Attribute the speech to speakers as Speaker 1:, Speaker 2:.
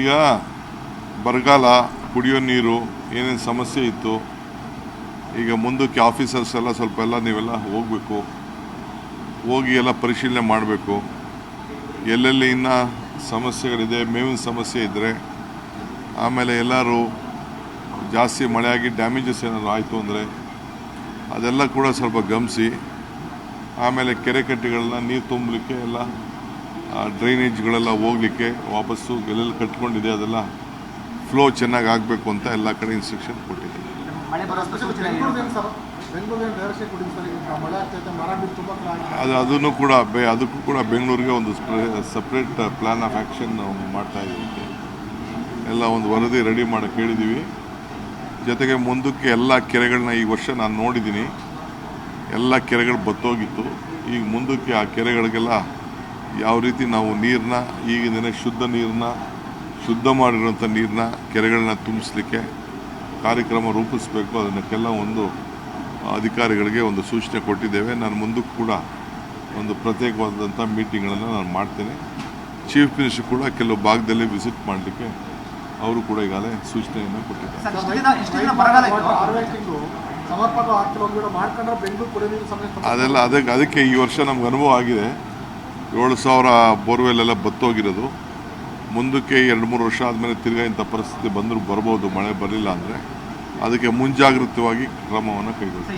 Speaker 1: ಈಗ ಬರಗಾಲ ಕುಡಿಯೋ ನೀರು ಏನೇನು ಸಮಸ್ಯೆ ಇತ್ತು? ಈಗ ಮುಂದಕ್ಕೆ ಆಫೀಸರ್ಸ್ ಎಲ್ಲ ಸ್ವಲ್ಪ ಎಲ್ಲ ನೀವೆಲ್ಲ ಹೋಗಬೇಕು. ಹೋಗಿ ಎಲ್ಲ ಪರಿಶೀಲನೆ ಮಾಡಬೇಕು. ಎಲ್ಲೆಲ್ಲಿ ಇನ್ನೂ ಸಮಸ್ಯೆಗಳಿದೆ ಮೇವಿನ ಸಮಸ್ಯೆ ಇದ್ದರೆ ಆಮೇಲೆ ಎಲ್ಲರೂ ಜಾಸ್ತಿ ಮಳೆಯಾಗಿ ಡ್ಯಾಮೇಜಸ್ ಏನಾದರೂ ಆಯಿತು ಅಂದರೆ ಅದೆಲ್ಲ ಕೂಡ ಸ್ವಲ್ಪ ಗಮನಿಸಿ ಆಮೇಲೆ ಕೆರೆ ಕಟ್ಟೆಗಳನ್ನ ನೀರು ತುಂಬಲಿಕ್ಕೆ ಎಲ್ಲ ಡ್ರೈನೇಜ್ಗಳೆಲ್ಲ ಹೋಗ್ಲಿಕ್ಕೆ ವಾಪಸ್ಸು ಎಲ್ಲೆಲ್ಲಿ ಕಟ್ಕೊಂಡಿದೆ ಅದೆಲ್ಲ ಫ್ಲೋ ಚೆನ್ನಾಗಿ ಆಗಬೇಕು ಅಂತ ಎಲ್ಲ ಕಡೆ ಇನ್ಸ್ಟ್ರಕ್ಷನ್ ಕೊಟ್ಟಿದ್ದೀನಿ. ಅದು ಅದನ್ನು ಕೂಡ ಬೆ ಅದಕ್ಕೂ ಕೂಡ ಬೆಂಗಳೂರಿಗೆ ಒಂದು ಸಪ್ರೇಟ್ ಪ್ಲಾನ್ ಆಫ್ ಆ್ಯಕ್ಷನ್ ಮಾಡ್ತಾ ಇದ್ದೀವಿ. ಎಲ್ಲ ಒಂದು ವರದಿ ರೆಡಿ ಮಾಡಕ್ಕೆ ಹೇಳಿದ್ದೀವಿ ಜೊತೆಗೆ ಮುಂದಕ್ಕೆ ಎಲ್ಲ ಕೆರೆಗಳನ್ನ ಈ ವರ್ಷ ನಾನು ನೋಡಿದ್ದೀನಿ. ಎಲ್ಲ ಕೆರೆಗಳು ಬತ್ತೋಗಿತ್ತು. ಈಗ ಮುಂದಕ್ಕೆ ಆ ಕೆರೆಗಳಿಗೆಲ್ಲ ಯಾವ ರೀತಿ ನಾವು ನೀರನ್ನ ಈಗಿನ ದಿನ ಶುದ್ಧ ನೀರನ್ನ ಶುದ್ಧ ಮಾಡಿರುವಂಥ ನೀರನ್ನ ಕೆರೆಗಳನ್ನ ತುಂಬಿಸ್ಲಿಕ್ಕೆ ಕಾರ್ಯಕ್ರಮ ರೂಪಿಸಬೇಕು ಅದನ್ನಕ್ಕೆಲ್ಲ ಒಂದು ಅಧಿಕಾರಿಗಳಿಗೆ ಒಂದು ಸೂಚನೆ ಕೊಟ್ಟಿದ್ದೇವೆ. ನಾನು ಮುಂದಕ್ಕೂ ಕೂಡ ಒಂದು ಪ್ರತ್ಯೇಕವಾದಂಥ ಮೀಟಿಂಗ್ಗಳನ್ನು ನಾನು ಮಾಡ್ತೇನೆ. ಚೀಫ್ ಮಿನಿಸ್ಟರ್ ಕೂಡ ಕೆಲವು ಭಾಗದಲ್ಲಿ ವಿಸಿಟ್ ಮಾಡಲಿಕ್ಕೆ ಅವರು ಕೂಡ ಈಗಾಗಲೇ ಸೂಚನೆಯನ್ನು ಕೊಟ್ಟಿದ್ದಾರೆ. ಅದೆಲ್ಲ ಅದಕ್ಕೆ ಅದಕ್ಕೆ ಈ ವರ್ಷ ನಮ್ಗೆ ಅನುಭವ ಆಗಿದೆ. ಏಳು ಸಾವಿರ ಬೋರ್ವೆಲ್ ಎಲ್ಲ ಬತ್ತೋಗಿರೋದು. ಮುಂದಕ್ಕೆ ಎರಡು ಮೂರು ವರ್ಷ ಆದಮೇಲೆ ತಿರ್ಗಾ ಇಂಥ ಪರಿಸ್ಥಿತಿ ಬಂದರೂ ಬರ್ಬೋದು, ಮಳೆ ಬರಲಿಲ್ಲ ಅಂದರೆ. ಅದಕ್ಕೆ ಮುಂಜಾಗ್ರತವಾಗಿ ಕ್ರಮವನ್ನು ಕೈಗೊಳ್ಳಿ.